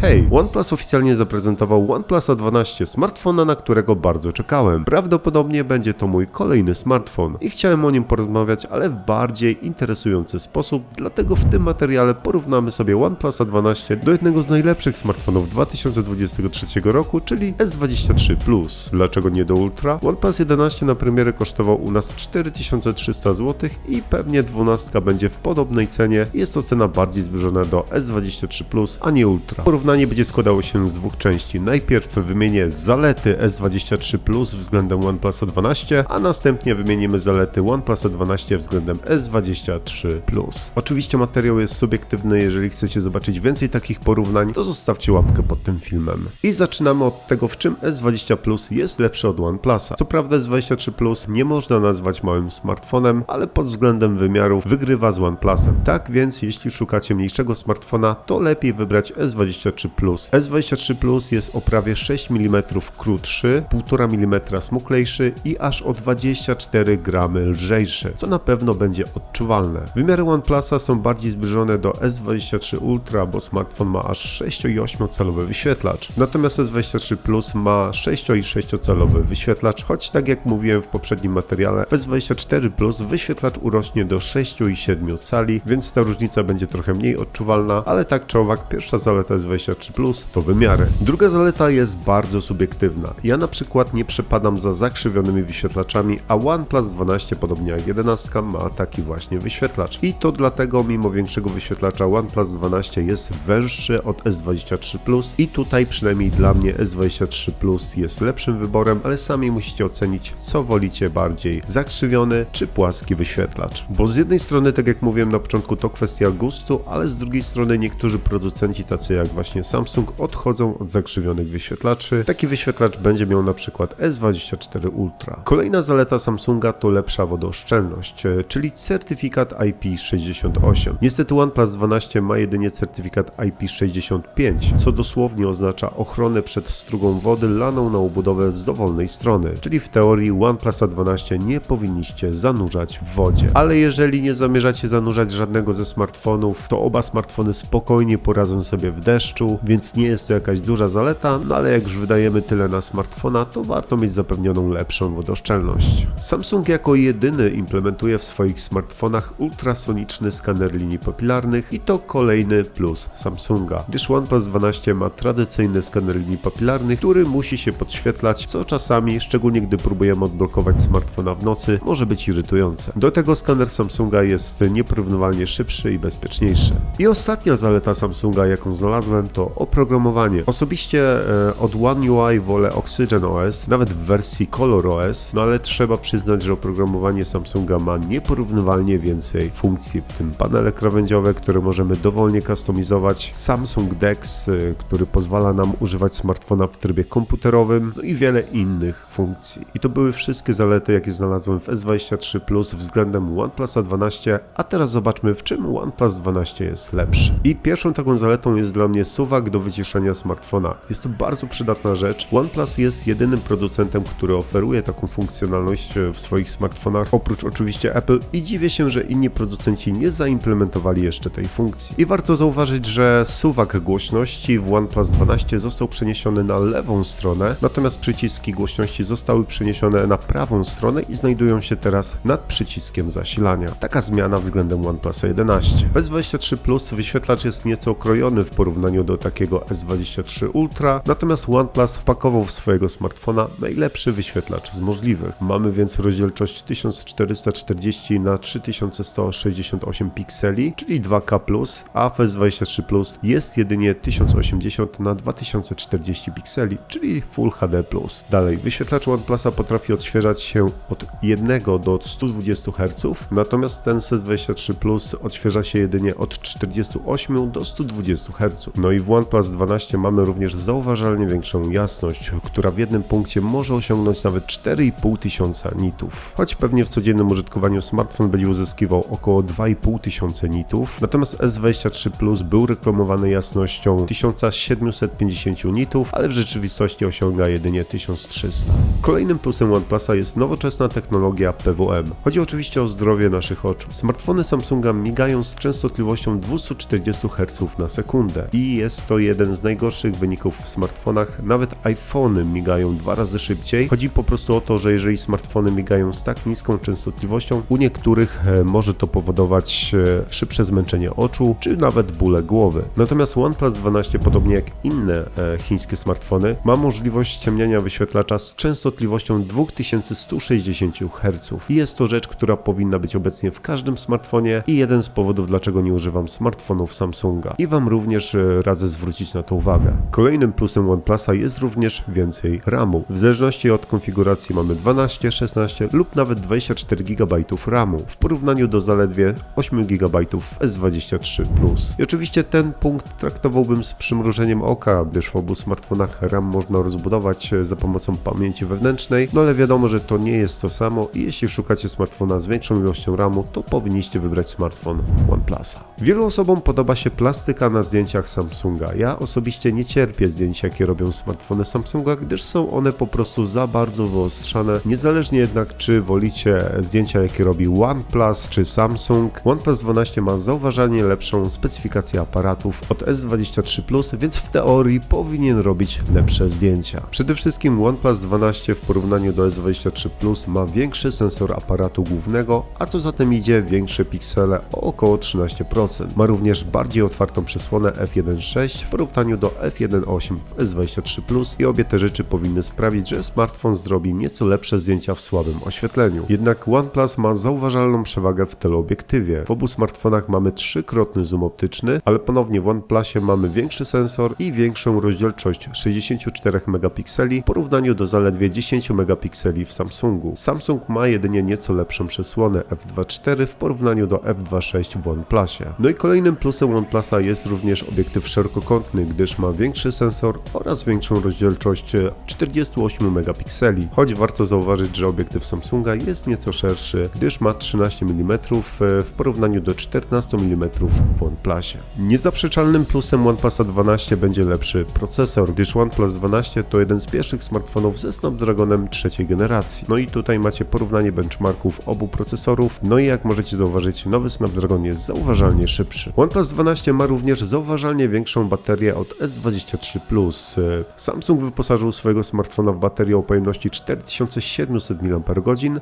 Hej, OnePlus oficjalnie zaprezentował OnePlusa 12, smartfona, na którego bardzo czekałem. Prawdopodobnie będzie to mój kolejny smartfon i chciałem o nim porozmawiać, ale w bardziej interesujący sposób, dlatego w tym materiale porównamy sobie OnePlusa 12 do jednego z najlepszych smartfonów 2023 roku, czyli S23 Plus. Dlaczego nie do Ultra? OnePlus 11 na premierę kosztował u nas 4300 zł i pewnie 12 będzie w podobnej cenie. Jest to cena bardziej zbliżona do S23 Plus, a nie Ultra. Porównanie będzie składało się z dwóch części. Najpierw wymienię zalety S23 Plus względem OnePlusa 12, a następnie wymienimy zalety OnePlusa 12 względem S23 Plus. Oczywiście materiał jest subiektywny, jeżeli chcecie zobaczyć więcej takich porównań, to zostawcie łapkę pod tym filmem. I zaczynamy od tego, w czym S20 Plus jest lepszy od OnePlusa. Co prawda S23 Plus nie można nazwać małym smartfonem, ale pod względem wymiarów wygrywa z OnePlusem. Tak więc jeśli szukacie mniejszego smartfona, to lepiej wybrać S23 Plus. S23 Plus jest o prawie 6 mm krótszy, 1,5 mm smuklejszy i aż o 24 gramy lżejszy, co na pewno będzie odczuwalne. Wymiary OnePlusa są bardziej zbliżone do S23 Ultra, bo smartfon ma aż 6 i 8 calowy wyświetlacz. Natomiast S23 Plus ma 6 i 6 calowy wyświetlacz, choć tak jak mówiłem w poprzednim materiale, w S24 Plus wyświetlacz urośnie do 6 i 7 cali, więc ta różnica będzie trochę mniej odczuwalna, ale tak czy owak pierwsza zaleta S23 Plus to wymiary. Druga zaleta jest bardzo subiektywna. Ja na przykład nie przepadam za zakrzywionymi wyświetlaczami, a OnePlus 12 podobnie jak 11 ma taki właśnie wyświetlacz. I to dlatego mimo większego wyświetlacza OnePlus 12 jest węższy od S23 Plus i tutaj przynajmniej dla mnie S23 Plus jest lepszym wyborem, ale sami musicie ocenić co wolicie bardziej zakrzywiony czy płaski wyświetlacz. Bo z jednej strony tak jak mówiłem na początku to kwestia gustu, ale z drugiej strony niektórzy producenci tacy jak właśnie Samsung odchodzą od zakrzywionych wyświetlaczy. Taki wyświetlacz będzie miał na przykład S24 Ultra. Kolejna zaleta Samsunga to lepsza wodooszczelność, e, czyli certyfikat IP68. Niestety OnePlus 12 ma jedynie certyfikat IP65, co dosłownie oznacza ochronę przed strugą wody laną na obudowę z dowolnej strony, czyli w teorii OnePlusa 12 nie powinniście zanurzać w wodzie. Ale jeżeli nie zamierzacie zanurzać żadnego ze smartfonów, to oba smartfony spokojnie poradzą sobie w deszczu, więc nie jest to jakaś duża zaleta, no ale jak już wydajemy tyle na smartfona, to warto mieć zapewnioną lepszą wodoszczelność. Samsung jako jedyny implementuje w swoich smartfonach ultrasoniczny skaner linii papilarnych i to kolejny plus Samsunga, gdyż OnePlus 12 ma tradycyjny skaner linii papilarnych, który musi się podświetlać, co czasami, szczególnie gdy próbujemy odblokować smartfona w nocy, może być irytujące. Do tego skaner Samsunga jest nieporównywalnie szybszy i bezpieczniejszy. I ostatnia zaleta Samsunga, jaką znalazłem, to oprogramowanie. Osobiście e, od One UI wolę Oxygen OS, nawet w wersji Color OS, no ale trzeba przyznać, że oprogramowanie Samsunga ma nieporównywalnie więcej funkcji, w tym panele krawędziowe, które możemy dowolnie kustomizować, Samsung DeX, y, który pozwala nam używać smartfona w trybie komputerowym, no i wiele innych funkcji. I to były wszystkie zalety, jakie znalazłem w S23 Plus względem OnePlusa 12, a teraz zobaczmy, w czym OnePlus 12 jest lepszy. I pierwszą taką zaletą jest dla mnie do wyciszenia smartfona. Jest to bardzo przydatna rzecz. OnePlus jest jedynym producentem, który oferuje taką funkcjonalność e, w swoich smartfonach, oprócz oczywiście Apple i dziwię się, że inni producenci nie zaimplementowali jeszcze tej funkcji. I warto zauważyć, że suwak głośności w OnePlus 12 został przeniesiony na lewą stronę, natomiast przyciski głośności zostały przeniesione na prawą stronę i znajdują się teraz nad przyciskiem zasilania. Taka zmiana względem OnePlusa 11. W S23 Plus wyświetlacz jest nieco okrojony w porównaniu do takiego S23 Ultra, natomiast OnePlus wpakował w swojego smartfona najlepszy wyświetlacz z możliwych. Mamy więc rozdzielczość 1440 na 3168 pikseli, czyli 2K+, a w S23 Plus jest jedynie 1080 na 2040 pikseli, czyli Full HD+. Dalej, wyświetlacz OnePlusa potrafi odświeżać się od 1 do 120 Hz, natomiast ten S23 Plus odświeża się jedynie od 48 do 120 Hz. No i w OnePlus 12 mamy również zauważalnie większą jasność, która w jednym punkcie może osiągnąć nawet 4,5 tysiąca nitów. Choć pewnie w codziennym użytkowaniu smartfon będzie uzyskiwał około 2,5 tysiące nitów, natomiast S23 Plus był reklamowany jasnością 1750 nitów, ale w rzeczywistości osiąga jedynie 1300. Kolejnym plusem OnePlusa jest nowoczesna technologia PWM. Chodzi oczywiście o zdrowie naszych oczu. Smartfony Samsunga migają z częstotliwością 240 Hz na sekundę i jest jest to jeden z najgorszych wyników w smartfonach. Nawet iPhony migają dwa razy szybciej. Chodzi po prostu o to, że jeżeli smartfony migają z tak niską częstotliwością, u niektórych e, może to powodować e, szybsze zmęczenie oczu, czy nawet bóle głowy. Natomiast OnePlus 12, podobnie jak inne e, chińskie smartfony, ma możliwość ściemniania wyświetlacza z częstotliwością 2160 Hz. I jest to rzecz, która powinna być obecnie w każdym smartfonie i jeden z powodów, dlaczego nie używam smartfonów Samsunga. I Wam również e, zwrócić na to uwagę. Kolejnym plusem OnePlusa jest również więcej RAMu. W zależności od konfiguracji mamy 12, 16 lub nawet 24 GB RAMu w porównaniu do zaledwie 8 GB w S23 Plus. I oczywiście ten punkt traktowałbym z przymrużeniem oka, gdyż w obu smartfonach RAM można rozbudować e, za pomocą pamięci wewnętrznej, no ale wiadomo, że to nie jest to samo i jeśli szukacie smartfona z większą ilością RAMu, to powinniście wybrać smartfon OnePlusa. Wielu osobom podoba się plastyka na zdjęciach Samsunga. Ja osobiście nie cierpię zdjęć, jakie robią smartfony Samsunga, gdyż są one po prostu za bardzo wyostrzane. Niezależnie jednak, czy wolicie zdjęcia, jakie robi OnePlus czy Samsung, OnePlus 12 ma zauważalnie lepszą specyfikację aparatów od S23 Plus, więc w teorii powinien robić lepsze zdjęcia. Przede wszystkim OnePlus 12 w porównaniu do S23 Plus ma większy sensor aparatu głównego, a co za tym idzie większe piksele o około 13%. Ma również bardziej otwartą przesłonę f1.6 w porównaniu do f1.8 w S23 Plus i obie te rzeczy powinny sprawić, że smartfon zrobi nieco lepsze zdjęcia w słabym oświetleniu. Jednak OnePlus ma zauważalną przewagę w teleobiektywie. W obu smartfonach mamy trzykrotny zoom optyczny, ale ponownie w OnePlusie mamy większy sensor i większą rozdzielczość 64 megapikseli w porównaniu do zaledwie 10 megapikseli w Samsungu. Samsung ma jedynie nieco lepszą przesłonę f2.4 w porównaniu do f2.6 w OnePlusie. No i kolejnym plusem OnePlusa jest również obiektyw szerokokątny, gdyż ma większy sensor oraz większą rozdzielczość 48 megapikseli. Choć warto zauważyć, że obiektyw Samsunga jest nieco szerszy, gdyż ma 13 mm w porównaniu do 14 mm w OnePlusie. Niezaprzeczalnym plusem OnePlusa 12 będzie lepszy procesor, gdyż OnePlus 12 to jeden z pierwszych smartfonów ze Snapdragonem trzeciej generacji. No i tutaj macie porównanie benchmarków obu procesorów, no i jak możecie zauważyć, nowy Snapdragon jest zauważalnie szybszy. OnePlus 12 ma również zauważalnie większą baterię od S23 Plus. Samsung wyposażył swojego smartfona w baterię o pojemności 4700 mAh,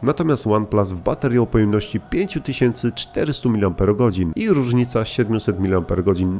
natomiast OnePlus w baterię o pojemności 5400 mAh i różnica 700 mAh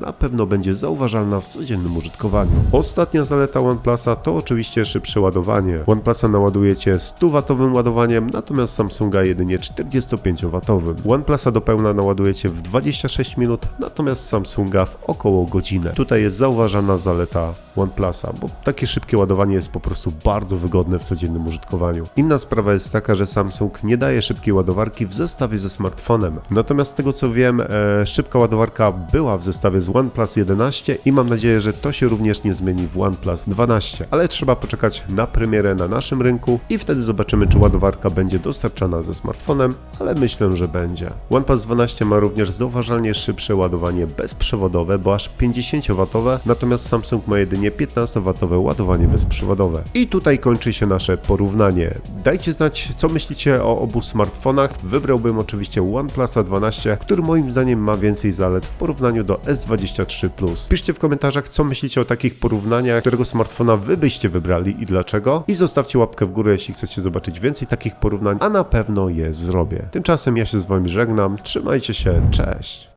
na pewno będzie zauważalna w codziennym użytkowaniu. Ostatnia zaleta OnePlusa to oczywiście szybsze ładowanie. OnePlusa naładujecie 100W ładowaniem, natomiast Samsunga jedynie 45W. OnePlusa do pełna naładujecie w 26 minut, natomiast Samsunga w około godzinę. Tutaj jest zauważana zaleta OnePlusa, bo takie szybkie ładowanie jest po prostu bardzo wygodne w codziennym użytkowaniu. Inna sprawa jest taka, że Samsung nie daje szybkiej ładowarki w zestawie ze smartfonem. Natomiast z tego co wiem, e, szybka ładowarka była w zestawie z OnePlus 11 i mam nadzieję, że to się również nie zmieni w OnePlus 12. Ale trzeba poczekać na premierę na naszym rynku i wtedy zobaczymy, czy ładowarka będzie dostarczana ze smartfonem, ale myślę, że będzie. OnePlus 12 ma również zauważalnie szybsze ładowanie bezprzewodowe, bo aż 50W, natomiast Samsung ma jedynie 15W ładowanie bezprzewodowe. I tutaj kończy się nasze porównanie. Dajcie znać, co myślicie o obu smartfonach. Wybrałbym oczywiście OnePlusa 12, który moim zdaniem ma więcej zalet w porównaniu do S23 Plus. Piszcie w komentarzach, co myślicie o takich porównaniach, którego smartfona wy byście wybrali i dlaczego. I zostawcie łapkę w górę, jeśli chcecie zobaczyć więcej takich porównań, a na pewno je zrobię. Tymczasem ja się z wami żegnam. Trzymajcie się, cześć!